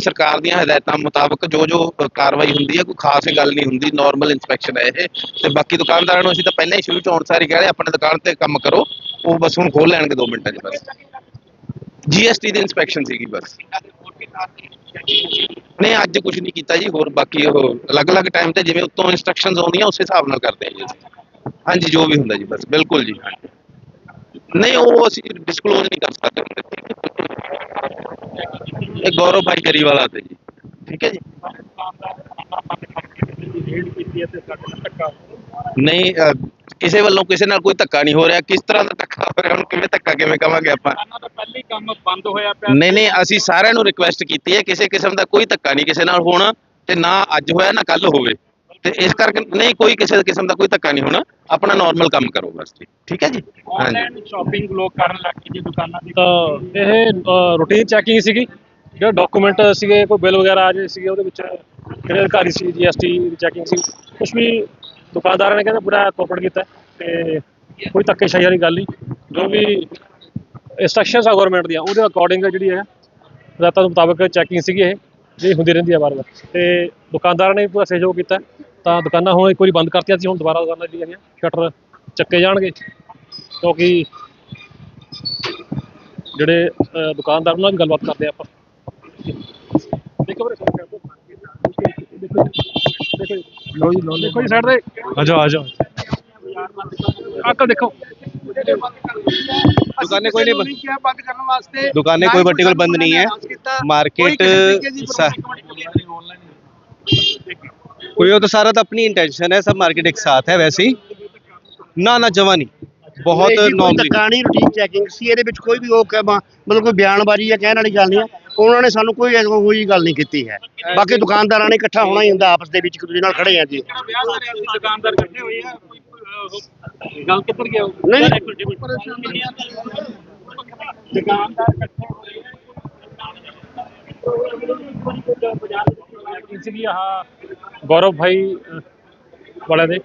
ਸਰਕਾਰ ਦੀਆਂ ਹਦਾਇਤਾਂ ਮੁਤਾਬਕ ਜੋ ਜੋ ਕਾਰਵਾਈ ਹੁੰਦੀ ਹੈ, ਕੋਈ ਖਾਸ ਗੱਲ ਨਹੀਂ ਹੁੰਦੀ ਨਾਰਮਲ ਇਨਸਪੈਕਸ਼ਨ ਹੈ ਇਹ। ਤੇ ਬਾਕੀ ਦੁਕਾਨਦਾਰਾਂ ਨੂੰ ਅਸੀਂ ਤਾਂ ਪਹਿਲਾਂ ਹੀ ਸ਼ੁਰੂ ਚ ਆਉਣ ਸਾਰੀ ਕਹਿ ਆਪਣੇ ਦੁਕਾਨ ਤੇ ਕੰਮ ਕਰੋ, ਉਹ ਬਸ ਹੁਣ ਖੋਲ ਲੈਣਗੇ 2 ਮਿੰਟਾਂ 'ਚ ਬਸ। ਜੀਐਸਟੀ ਦੀ ਇਨਸਪੈਕਸ਼ਨ ਸੀਗੀ ਬਸ। ਨਹੀਂ, ਅੱਜ ਕੁਝ ਨਹੀਂ ਕੀਤਾ ਜੀ, ਹੋਰ ਬਾਕੀ ਉਹ ਅਲੱਗ-ਅਲੱਗ ਟਾਈਮ ਤੇ ਜਿਵੇਂ ਉੱਤੋਂ ਇਨਸਟਰਕਸ਼ਨਸ ਆਉਂਦੀਆਂ, ਉਸੇ ਹਿਸਾਬ ਨਾਲ ਕਰਦੇ ਹਾਂ ਜੀ ਹਾਂਜੀ, ਜੋ ਵੀ ਹੁੰਦਾ ਜੀ ਬਸ, ਬਿਲਕੁਲ ਜੀ। ਨਹੀਂ, ਉਹ ਅਸੀਂ ਡਿਸਕਲੋਜ਼ ਨਹੀਂ ਕਰ ਸਕਦੇ। ਹੁੰਦੇ ਇਹ ਗੌਰਵ ਭਾਈ ਗਰੀਵਾਲਾ ਤੇ ਜੀ। ਠੀਕ ਹੈ ਜੀ। ਨਹੀਂ ਅਹ, ਕਿਸੇ ਵੱਲੋਂ ਕਿਸੇ ਨਾਲ ਕੋਈ ਧੱਕਾ ਨਹੀਂ ਹੋ ਰਿਹਾ। ਕਿਸ ਤਰ੍ਹਾਂ ਦਾ ਧੱਕਾ ਹੋ ਰਿਹਾ? ਹੁਣ ਕਿਵੇਂ ਧੱਕਾ ਕਿਵੇਂ ਕਵਾਂਗੇ ਆਪਾਂ? ਦੁਕਾਨਾਂ ਦਾ ਪਹਿਲੀ ਕੰਮ ਬੰਦ ਹੋਇਆ ਪਿਆ ਨਹੀਂ ਨਹੀਂ ਅਸੀਂ ਸਾਰਿਆਂ ਨੂੰ ਰਿਕੁਐਸਟ ਕੀਤੀ ਹੈ ਕਿਸੇ ਕਿਸਮ ਦਾ ਕੋਈ ਧੱਕਾ ਨਹੀਂ ਕਿਸੇ ਨਾਲ ਹੋਣਾ ਤੇ ਨਾ ਅੱਜ ਹੋਇਆ ਨਾ ਕੱਲ ਹੋਵੇ। ਤੇ ਇਸ ਕਰਕੇ ਨਹੀਂ ਕੋਈ ਕਿਸੇ ਕਿਸਮ ਦਾ ਕੋਈ ਧੱਕਾ ਨਹੀਂ ਹੋਣਾ। ਆਪਣਾ ਨਾਰਮਲ ਕੰਮ ਕਰੋ ਬਸ ਜੀ। ਠੀਕ ਹੈ ਜੀ? ਹਾਂਜੀ। ਆਨਲਾਈਨ ਸ਼ਾਪਿੰਗ ਲੋਕ ਕਰਨ ਲੱਗ ਗਏ ਜੀ ਦੁਕਾਨਾਂ ਦੀ ਤਾਂ ਇਹ ਰੂਟੀਨ ਚੈਕਿੰਗ ਸੀਗੀ। ਜਿਹੜੇ ਡਾਕੂਮੈਂਟ ਸੀਗੇ, ਕੋਈ ਬਿੱਲ ਵਗੈਰਾ ਆ ਜੇ ਸੀਗੇ, ਉਹਦੇ ਵਿੱਚ ਜਿਹੜੇ ਅਧਿਕਾਰੀ ਸੀ ਜੀਐਸਟੀ ਦੀ ਚੈਕਿੰਗ ਸੀ ਕੁਝ ਵੀ ਦੁਕਾਨਦਾਰਾਂ ਨੇ ਕਹਿੰਦਾ ਪੂਰਾ ਕੋਪਰੇਟ ਕੀਤਾ ਤੇ ਕੋਈ ਧੱਕੇਸ਼ਾਹੀ ਵਾਲੀ ਗੱਲ ਨਹੀਂ। ਜੋ ਵੀ ਇੰਸਟਰਕਸ਼ਨਸ ਆ ਗਵਰਨਮੈਂਟ ਦੀਆਂ, ਉਹਦੇ ਅਕੋਰਡਿੰਗ ਜਿਹੜੀ ਹੈ, ਹਦਾਇਤਾਂ ਦੇ ਮੁਤਾਬਕ ਚੈਕਿੰਗ ਸੀਗੀ ਇਹ, ਜਿਹੜੀ ਹੁੰਦੀ ਰਹਿੰਦੀ ਹੈ ਬਾਰ-ਬਾਰ ਤੇ ਦੁਕਾਨਦਾਰਾਂ ਨੇ ਵੀ ਪੂਰਾ ਸਹਿਯੋਗ ਕੀਤਾ ਤਾਂ ਦੁਕਾਨਾਂ ਹੁਣ ਇੱਕ ਵਾਰੀ ਬੰਦ ਕਰਤੀਆਂ ਸੀ, ਹੁਣ ਦੁਬਾਰਾ ਦੁਕਾਨਾਂ ਜਿਹੜੀਆਂ ਨੇ ਸ਼ਟਰ ਚੱਕੇ ਜਾਣਗੇ। ਕਿਉਂਕਿ ਜਿਹੜੇ ਦੁਕਾਨਦਾਰ ਉਹਨਾਂ ਨਾਲ ਵੀ ਗੱਲਬਾਤ ਕਰਦੇ ਆ ਆਪਾਂ। ਦੇਖੋ ਵੀਰੇ ਦੇਖੋ ਦੇਖੋ ਲੋ ਜੀ ਲੋ ਦੇਖੋ ਜੀ ਸਾਈਡ ਤੇ ਆ ਜਾਓ ਆ ਜਾਓ ਅੰਕਲ ਦੇਖੋ दुकानें कोई नहीं बंद ਕਿਹਾ ਬੰਦ ਕਰਨ ਵਾਸਤੇ दुकानें कोई पर्टिकुलर बंद नहीं है मार्केट सा- कोई हो तो सारा तो अपनी इंटेंशन है सब मार्केट एक साथ है वैसे ही ना ना जमा नहीं बहुत ਨਹੀਂ ਜੀ, ਕੋਈ नॉर्मली ਧੱਕਾ ਨਹੀਂ ਰੂਟੀਨ ਚੈਕਿੰਗ ਸੀ ਇਹਦੇ ਵਿੱਚ ਕੋਈ ਵੀ ਉਹ ਕਹਿ- ਮ- ਮਤਲਬ ਕੋਈ ਬਿਆਨਬਾਜ਼ੀ ਜਾਂ ਕਹਿਣ ਵਾਲੀ ਗੱਲ ਨਹੀਂ ਹੈ ਉਹਨਾਂ ਨੇ ਸਾਨੂੰ ਕੋਈ ਇਹੋ ਜਿਹੀ ਗੱਲ ਨਹੀਂ ਕੀਤੀ ਹੈ। ਬਾਕੀ ਦੁਕਾਨਦਾਰਾਂ ਨੇ ਇਕੱਠਾ ਹੋਣਾ ਹੀ ਹੁੰਦਾ ਆਪਸ ਦੇ ਵਿੱਚ ਇੱਕ ਦੂਜੇ ਨਾਲ ਖੜੇ ਆ ਜੀ। ਜਿਹੜਾ ਵਿਆਹ ਕਰਿਆ ਸੀ? ਦੁਕਾਨਦਾਰ ਇਕੱਠੇ ਹੋਏ ਆ? ਕੋਈ ਗੱਲ ਕਿੱਧਰ ਗਿਆ ਨਹੀਂ, ਨਹੀਂ। ਦੁਕਾਨਦਾਰ ਇਕੱਠੇ ਹੋਏ ਸੀਗੀ ਆਹ ਗੌਰਵ ਭਾਈ ਵਾਲਿਆਂ ਦੇ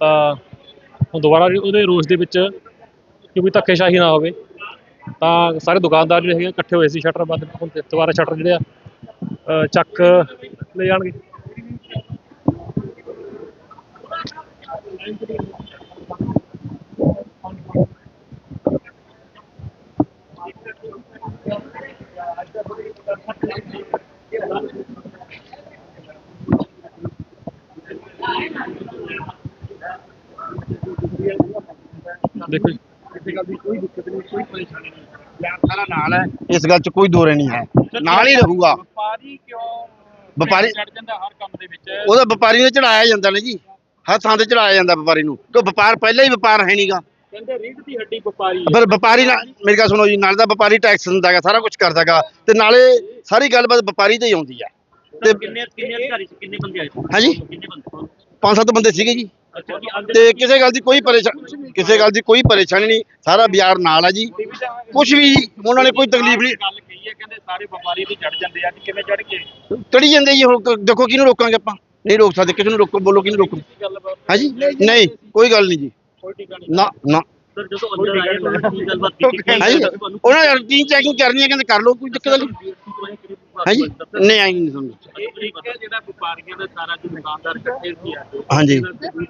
ਤਾਂ ਹੁਣ ਦੁਬਾਰਾ ਉਹਦੇ ਰੋਸ ਦੇ ਵਿੱਚ ਕਿ ਕੋਈ ਧੱਕੇਸ਼ਾਹੀ ਨਾ ਹੋਵੇ। ਤਾਂ ਸਾਰੇ ਦੁਕਾਨਦਾਰ ਜਿਹੜੇ ਹੈਗੇ ਇਕੱਠੇ ਹੋਏ ਸੀ ਸ਼ਟਰ ਬੰਦ ਹੁਣ ਤੇ ਦੁਬਾਰਾ ਸ਼ਟਰ ਜਿਹੜੇ ਆ ਚੱਕ ਲੈ ਜਾਣਗੇ। ਦੇਖੋ ਜੀ ਸਾਰਾ ਨਾਲ ਹੈ। ਇਸ ਗੱਲ 'ਚ ਕੋਈ ਦੋਰੇ ਨਹੀਂ ਹੈ। ਨਾਲ ਹੀ ਰਹੂਗਾ। ਵਪਾਰੀ ਕਿਉਂ ਵਪਾਰੀ- ਚੜ ਜਾਂਦਾ ਹਰ ਕੰਮ ਦੇ ਵਿੱਚ? ਉਹਦਾ ਵਪਾਰੀ ਨੂੰ ਚੜਾਇਆ ਜਾਂਦਾ ਨੇ ਜੀ। ਹਰ ਥਾਂ ਤੇ ਚੜਾਇਆ ਜਾਂਦਾ ਵਪਾਰੀ ਨੂੰ। ਕਿਉਂ ਵਪਾਰ ਪਹਿਲਾਂ ਹੀ ਵਪਾਰ ਹੈ ਨਹੀਂਗਾ ਕਹਿੰਦੇ ਰੀੜ ਦੀ ਹੱਡੀ ਵਪਾਰੀ ਹੈ। ਫਿਰ ਵਪਾਰੀ ਨਾਲ ਮੇਰੀ ਗੱਲ ਸੁਣੋ ਜੀ ਨਾਲ ਦਾ ਵਪਾਰੀ ਟੈਕਸ ਦਿੰਦਾ ਹੈਗਾ ਸਾਰਾ ਕੁਝ ਕਰਦਾ ਹੈਗਾ। ਤੇ ਨਾਲੇ ਸਾਰੀ ਗੱਲਬਾਤ ਵਪਾਰੀ ਤੇ ਹੀ ਆਉਂਦੀ ਆ ਤੇ ਕਿੰਨੇ ਕਿੰਨੇ ਅਧਿਕਾਰੀ ਸੀ? ਕਿੰਨੇ ਬੰਦੇ ਆਏ ਸੀ? ਹਾਂਜੀ। ਕਿੰਨੇ ਬੰਦੇ? ਪੰਜ ਸੱਤ ਬੰਦੇ ਸੀਗੇ ਜੀ। ਤੇ ਕਿਸੇ ਗੱਲ ਦੀ ਕੋਈ ਪਰੇਸ਼ਾਨੀ ਕਿਸੇ ਗੱਲ ਦੀ ਕੋਈ ਪਰੇਸ਼ਾਨੀ ਨਹੀਂ। ਸਾਰਾ ਬਾਜ਼ਾਰ ਨਾਲ ਆ ਜੀ। ਕੁਝ ਵੀ ਉਹਨਾਂ ਨੇ ਕੋਈ ਤਕਲੀਫ ਨਹੀਂ। ਗੱਲ ਕਹੀ ਹੈ ਕਹਿੰਦੇ ਸਾਰੇ ਵਪਾਰੀ ਵੀ ਚੜ ਜਾਂਦੇ ਆ ਕਿ ਕਿਵੇਂ ਚੜ ਗਏ? ਚੜੀ ਜਾਂਦੇ ਜੀ ਹੁਣ ਕ- ਦੇਖੋ ਕਿਹਨੂੰ ਰੋਕਾਂਗੇ ਆਪਾਂ। ਨਹੀਂ ਰੋਕ ਸਕਦੇ ਕਿਸੇ ਨੂੰ ਰੋਕੋ ਬੋਲੋ ਕਿਹਨੂੰ ਰੋਕੋ। ਹਾਂਜੀ? ਨਹੀਂ ਕੋਈ ਗੱਲ ਨਹੀਂ ਜੀ। ਨਾ ਨਾ। ਸਰ ਜਦੋਂ ਅੰਦਰ ਆਏ ਲੋਕ ਕੀ ਗੱਲਬਾਤ ਕੀਤੀ ਹਾਂਜੀ? ਉਹਨਾਂ ਨੇ ਰੂਟੀਨ ਚੈਕਿੰਗ ਕਰਨੀ ਹੈ ਕਹਿੰਦੇ ਕਰ ਲਓ ਕੋਈ ਦਿੱਕਤ ਨਹੀਂ ਹਾਂਜੀ। ਨਹੀਂ ਆਈ ਨਹੀਂ ਸਮਝ। ਜਿਹੜਾ ਵਪਾਰੀਆਂ ਦਾ ਸਾਰਾ ਜੋ ਦੁਕਾਨਦਾਰ ਇਕੱਠੇ ਸੀ ਆ ਹਾਂਜੀ।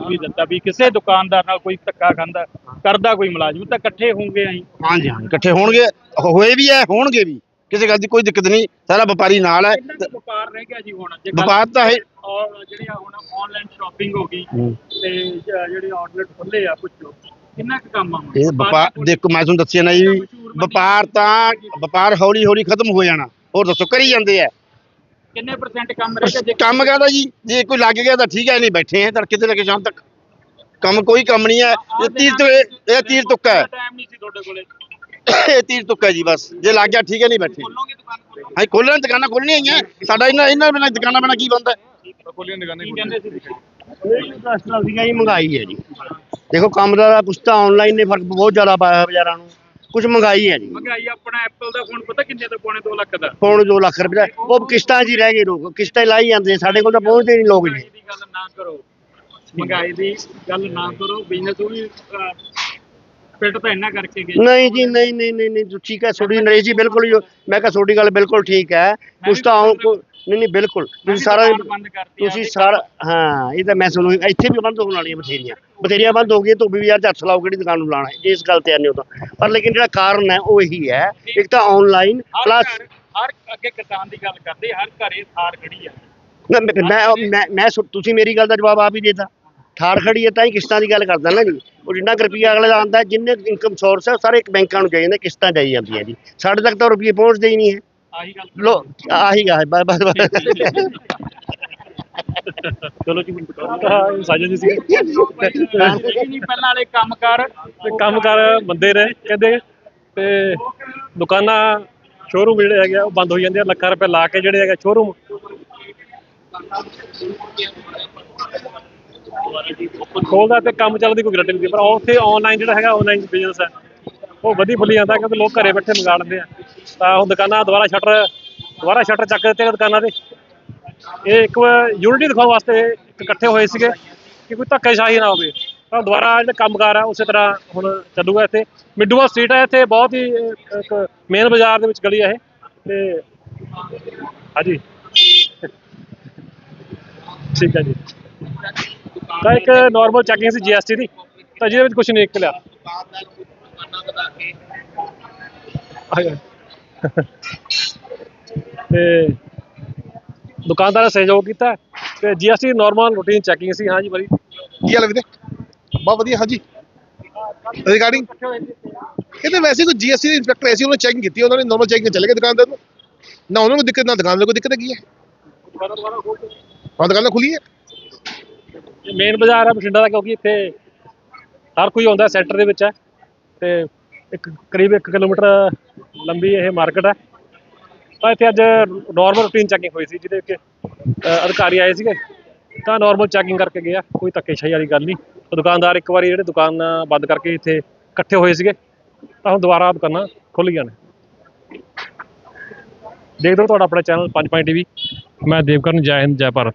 ਵੀ ਦਿੱਤਾ ਵੀ ਕਿਸੇ ਦੁਕਾਨਦਾਰ ਨਾਲ ਕੋਈ ਧੱਕਾ ਖਾਂਦਾ ਕਰਦਾ ਕੋਈ ਮੁਲਾਜ਼ਮ ਤਾਂ ਇਕੱਠੇ ਹੋਣਗੇ ਅਸੀਂ। ਹਾਂਜੀ ਹਾਂ ਇਕੱਠੇ ਹੋਣਗੇ ਹੋਏ ਵੀ ਐ ਹੋਣਗੇ ਵੀ। ਕਿਸੇ ਗੱਲ ਦੀ ਕੋਈ ਦਿੱਕਤ ਨਹੀਂ ਸਾਰਾ ਵਪਾਰੀ ਨਾਲ ਹੈ ਵਪਾਰ ਰਹਿ ਗਿਆ ਜੀ ਹੁਣ? ਵਪਾਰ ਤਾਂ ਹੈ ਔਰ ਜਿਹੜੀ ਆ ਹੁਣ ਆਨਲਾਈਨ ਸ਼ਾਪਿੰਗ ਹੋ ਗਈ। ਤੇ ਜਿਹੜੇ ਆਊਟਲੈਟ ਖੁੱਲੇ ਆ ਪੁੱਛੋ ਕਿੰਨਾ ਕੁ ਕੰਮ ਆ? ਇਹ ਵਪਾਰ ਦੇਖੋ ਮੈਂ ਤੁਹਾਨੂੰ ਦੱਸਿਆ ਨਾ ਜੀ ਵਪਾਰ ਤਾਂ ਵਪਾਰ ਹੌਲੀ ਹੌਲੀ ਖਤਮ ਹੋ ਜਾਣਾ। ਹੋਰ ਦੱਸੋ ਕਰੀ ਜਾਂਦੇ ਆ। ਕਿੰਨੇ ਪਰਸੈਂਟ ਕੰਮ ਰਹਿ ਗਿਆ ਜੇ ਕੰਮ ਕਰਦਾ ਜੀ ਜੇ ਕੋਈ ਲੱਗ ਗਿਆ ਤਾਂ ਠੀਕ ਹੈ ਨਹੀਂ ਬੈਠੇ ਆ ਤੜਕੇ ਤੋਂ ਲੈ ਕੇ ਸ਼ਾਮ ਤੱਕ। ਕੰਮ ਕੋਈ ਕੰਮ ਨਹੀਂ ਹੈ ਇਹ ਤੀਰ ਤੋਂ ਇਹ ਤੀਰ ਤੁੱਕਾ ਹੈ। ਟਾਈਮ ਨਹੀਂ ਸੀ ਤੁਹਾਡੇ ਕੋਲੇ। ਇਹ ਤੀਰ ਤੁੱਕਾ ਹੈ ਜੀ ਬਸ। ਜੇ ਲੱਗ ਗਿਆ ਠੀਕ ਹੈ ਨਹੀਂ ਬੈਠੇ। ਖੋਲੋਗੇ ਦੁਕਾਨ ਖੋਲੋਗੇ? ਹਾਂ ਖੋਲਣ ਦੁਕਾਨਾਂ ਖੋਲਣੀਆਂ ਆਈਆਂ ਸਾਡਾ ਇਹਨਾਂ ਇਹਨਾਂ ਬਿਨਾਂ ਦੁਕਾਨਾਂ ਬਿਨਾਂ ਕੀ ਬੰਦਾ ਖੋਲੀਆਂ ਦੁਕਾਨਾਂ ਕੀ ਕਹਿੰਦੇ ਸੀ? ਸੀਗਾ ਜੀ ਹੈ ਜੀ। ਦੇਖੋ ਕੰਮ ਦਾ ਕੁਛ ਤਾਂ ਆਨਲਾਈਨ ਨੇ ਫ਼ਰਕ ਬਹੁਤ ਜ਼ਿਆਦਾ ਪਾਇਆ ਬਾਜ਼ਾਰਾਂ ਨੂੰ। ਕੁਝ ਮਹਿੰਗਾਈ ਹੈ ਜੀ। ਮਹਿੰਗਾਈ ਆਪਣਾ ਐਪਲ ਦਾ ਫੋਨ ਪਤਾ ਕਿੰਨੇ ਦਾ ਪੌਣੇ 2 ਲੱਖ ਦਾ? ਪੌਣ 2 ਲੱਖ ਰੁਪਏ ਦਾ। ਉਹ ਕਿਸ਼ਤਾਂ 'ਚ ਹੀ ਰਹਿ ਗਏ ਲੋਕ ਕਿਸ਼ਤਾਂ ਹੀ ਲਾਈ ਜਾਂਦੇ ਸਾਡੇ ਕੋਲ ਤਾਂ ਪਹੁੰਚਦੇ ਨਹੀਂ ਲੋਕ ਜੀ। ਮਹਿੰਗਾਈ ਦੀ ਗੱਲ ਨਾ ਕਰੋ। ਮਹਿੰਗਾਈ ਦੀ ਗੱਲ ਨਾ ਕਰੋ ਬਿਜ਼ਨਸ ਉਹ ਵੀ ਅਹ, ਤਾਂ ਇੰਨਾ ਕਰਕੇ ਗਏ। ਨਹੀਂ ਜੀ ਨਹੀਂ ਨਹੀਂ ਨਹੀਂ ਨਹੀਂ ਠੀਕ ਹੈ ਤੁਹਾਡੀ ਨਰੇਸ਼ ਜੀ ਬਿਲਕੁਲ ਹੀ ਮੈਂ ਕਿਹਾ ਤੁਹਾਡੀ ਗੱਲ ਬਿਲਕੁਲ ਠੀਕ ਹੈ। ਕੁਛ ਤਾਂ ਆਉਂ ਕੋ- ਨਹੀਂ ਨਹੀਂ ਬਿਲਕੁਲ। ਤੁਸੀਂ ਸਾਰਾ ਬੰਦ ਕਰਤੀ ਤੁਸੀਂ ਸਾਰਾ ਹਾਂ ਇਹ ਤਾਂ ਮੈਂ ਸੁਣੂ ਇੱਥੇ ਵੀ ਬੰਦ ਹੋਣ ਵਾਲੀਆਂ ਬਥੇਰੀਆਂ। ਬਥੇਰੀਆਂ ਬੰਦ ਹੋ ਗਈਆਂ ਧੋਬੀ ਬਾਜ਼ਾਰ ਚ ਹੱਥ ਲਾਓ ਕਿਹੜੀ ਦੁਕਾਨ ਨੂੰ ਲਾਣਾ ਇਸ ਗੱਲ ਤੇ ਆਨੇ ਤਾਂ। ਪਰ ਲੇਕਿਨ ਜਿਹੜਾ ਕਾਰਨ ਹੈ ਉਹ ਇਹੀ ਹੈ ਇੱਕ ਤਾਂ ਆਨਲਾਈਨ ਪਲੱਸ ਹਰ ਅੱਗੇ ਕਿਸਾਨ ਦੀ ਗੱਲ ਕਰਦੇ ਹਰ ਘਰੇ ਥਾਰ ਖੜੀ ਆ। ਮੈਂ ਮੈਂ ਮੈਂ ਤੁਸੀਂ ਮੇਰੀ ਗੱਲ ਦਾ ਜਵਾਬ ਆਪ ਹੀ ਦੇਤਾ। ਠਾੜ ਖੜੀ ਹੈ ਤਾਂ ਹੀ ਕਿਸ਼ਤਾਂ ਦੀ ਗੱਲ ਕਰਦਾ ਨਾ ਜੀ। ਉਹ ਜਿੰਨਾ ਕੁ ਰੁਪਈਆ ਅਗਲੇ ਦਾ ਆਉਂਦਾ ਜਿੰਨੇ ਇਨਕਮ ਸੋਰਸ ਹੈ ਸਾਰੇ ਇੱਕ ਬੈਂਕਾਂ ਨੂੰ ਚਾਹੀਦੇ ਕਿਸ਼ਤਾਂ ਚਾਹੀ ਜਾਂਦੀਆਂ ਜੀ। ਸਾਡੇ ਤੱਕ ਤਾਂ ਰੁਪਈਏ ਪਹੁੰਚਦੇ ਹੀ ਨਹੀਂ ਹੈ। ਆਹੀ ਗੱਲ ਲੋ ਆਹੀ ਗਾ ਬਸ ਬਸ ਚਲੋ ਜੀ ਹਾਂ ਸਾਜਨ ਜੀ ਸੀ ਨਹੀਂ ਪਹਿਲਾਂ ਵਾਲੇ ਕੰਮ ਕਰ। ਤੇ ਕੰਮ ਕਰ ਬੰਦੇ ਨੇ ਕਹਿੰਦੇ ਤੇ ਦੁਕਾਨਾਂ ਸ਼ੋਰੂਮ ਜਿਹੜੇ ਹੈਗੇ ਆ ਉਹ ਬੰਦ ਹੋ ਜਾਂਦੇ ਆ ਲੱਖਾਂ ਰੁਪਏ ਲਾ ਕੇ ਜਿਹੜੇ ਹੈਗੇ ਸ਼ੋਰੂਮ ਖੋਲਦਾ ਤੇ ਕੰਮ ਚੱਲਦੀ ਕੋਈ ਗਰੰਟੀ ਨਹੀਂ ਪਰ ਉੱਥੇ ਆਨਲਾਈਨ ਜਿਹੜਾ ਹੈਗਾ ਆਨਲਾਈਨ ਬਿਜ਼ਨਸ ਹੈ। ਉਹ ਵਧੀ ਫੁੱਲੀ ਜਾਂਦਾ ਕਿਉਂਕਿ ਲੋਕ ਘਰੇ ਬੈਠੇ ਮੰਗਾ ਲੈਂਦੇ ਆ। ਤਾਂ ਹੁਣ ਦੁਕਾਨਾਂ ਦੁਬਾਰਾ ਸ਼ਟਰ ਦੁਬਾਰਾ ਸ਼ਟਰ ਚੱਕ ਦਿੱਤੇ ਦੁਕਾਨਾਂ ਦੇ। ਇਹ ਇੱਕ ਯੂਨਿਟੀ ਦਿਖਾਉਣ ਵਾਸਤੇ ਇਕੱਠੇ ਹੋਏ ਸੀਗੇ ਕਿ ਕੋਈ ਧੱਕੇਸ਼ਾਹੀ ਨਾ ਹੋਵੇ। ਤਾਂ ਦੁਬਾਰਾ ਜਿਹੜਾ ਕੰਮਕਾਰ ਆ, ਉਸੇ ਤਰ੍ਹਾਂ ਹੁਣ ਚੱਲੂਗਾ ਇੱਥੇ। ਮਿੱਡੂਆ ਸਟਰੀਟ ਹੈ ਇੱਥੇ ਬਹੁਤ ਹੀ, ਇੱਕ ਮੇਨ ਬਾਜ਼ਾਰ ਦੇ ਵਿੱਚ ਗਲੀ ਹੈ ਇਹ। ਤੇ ਹਾਂਜੀ। ਠੀਕ ਹੈ ਜੀ। ਤਾਂ ਇੱਕ ਨਾਰਮਲ ਚੈਕਿੰਗ ਸੀ ਜੀਐਸਟੀ ਦੀ। ਤਾਂ ਜਿਹਦੇ ਵਿੱਚ ਕੁਝ ਨਹੀਂ ਨਿਕਲਿਆ। ਤੇ ਦੁਕਾਨਦਾਰ ਨੇ ਸਹਿਯੋਗ ਕੀਤਾ ਤੇ ਜੀਐਸਟੀ ਨਾਰਮਲ ਰੂਟੀਨ ਚੈਕਿੰਗ ਸੀ। ਹਾਂਜੀ ਬੜੀ ਕੀ ਹਾਲ ਹੈ ਵੀਰੇ? ਬਹੁਤ ਵਧੀਆ ਹਾਂਜੀ। ਰਿਗਾਰਡਿੰਗ ਕਹਿੰਦੇ ਵੈਸੇ ਕੋਈ ਜੀਐਸਟੀ ਦੇ ਇੰਸਪੈਕਟਰ ਐਸੀ ਉਹਨੇ ਚੈਕਿੰਗ ਕੀਤੀ ਉਹਨਾਂ ਨੇ ਨਾਰਮਲ ਚੈਕਿੰਗ ਚਲੇ ਗਏ ਦੁਕਾਨਦਾਰ ਨੂੰ। ਨਾ ਉਹਨਾਂ ਨੂੰ ਦਿੱਕਤ ਨਾ ਦੁਕਾਨ ਵਾਲੇ ਕੋਈ ਦਿੱਕਤ ਹੈਗੀ ਹੈ? ਹਾਂ ਦੁਕਾਨਾਂ ਖੁੱਲੀ ਹੈ। ਮੇਨ ਬਾਜ਼ਾਰ ਹੈ ਬਠਿੰਡਾ ਦਾ ਕਿਉਂਕਿ ਇੱਥੇ ਹਰ ਕੋਈ ਆਉਂਦਾ ਸੈਂਟਰ ਦੇ ਵਿੱਚ ਹੈ। ਤੇ ਇੱਕ ਕਰੀਬ 1 ਕਿਲੋਮੀਟਰ ਲੰਬੀ ਇਹ ਮਾਰਕੀਟ ਹੈ। ਤਾਂ ਇੱਥੇ ਅੱਜ ਨਾਰਮਲ ਰੂਟੀਨ ਚੈਕਿੰਗ ਹੋਈ ਸੀ, ਜਿਹਦੇ ਵਿੱਚ ਅਧਿਕਾਰੀ ਆਏ ਸੀਗੇ। ਤਾਂ ਨਾਰਮਲ ਚੈਕਿੰਗ ਕਰਕੇ ਗਿਆ, ਕੋਈ ਧੱਕੇਸ਼ਾਹੀ ਵਾਲੀ ਗੱਲ ਨਹੀਂ। ਦੁਕਾਨਦਾਰ ਇੱਕ ਵਾਰੀ ਜਿਹੜੇ ਦੁਕਾਨ ਬੰਦ ਕਰਕੇ ਇੱਥੇ ਇਕੱਠੇ ਹੋਏ ਸੀਗੇ, ਤਾਂ ਹੁਣ ਦੁਬਾਰਾ ਦੁਕਾਨਾਂ ਖੁੱਲ ਗਈਆਂ ਨੇ। ਦੇਖਦੇ ਰਹੋ ਤੁਹਾਡਾ ਆਪਣਾ ਚੈਨਲ ਪੰਜ ਪੰਜ ਟੀਵੀ ਮੈਂ ਦੇਵਕਰਨ, ਜੈ ਹਿੰਦ, ਜੈ ਭਾਰਤ।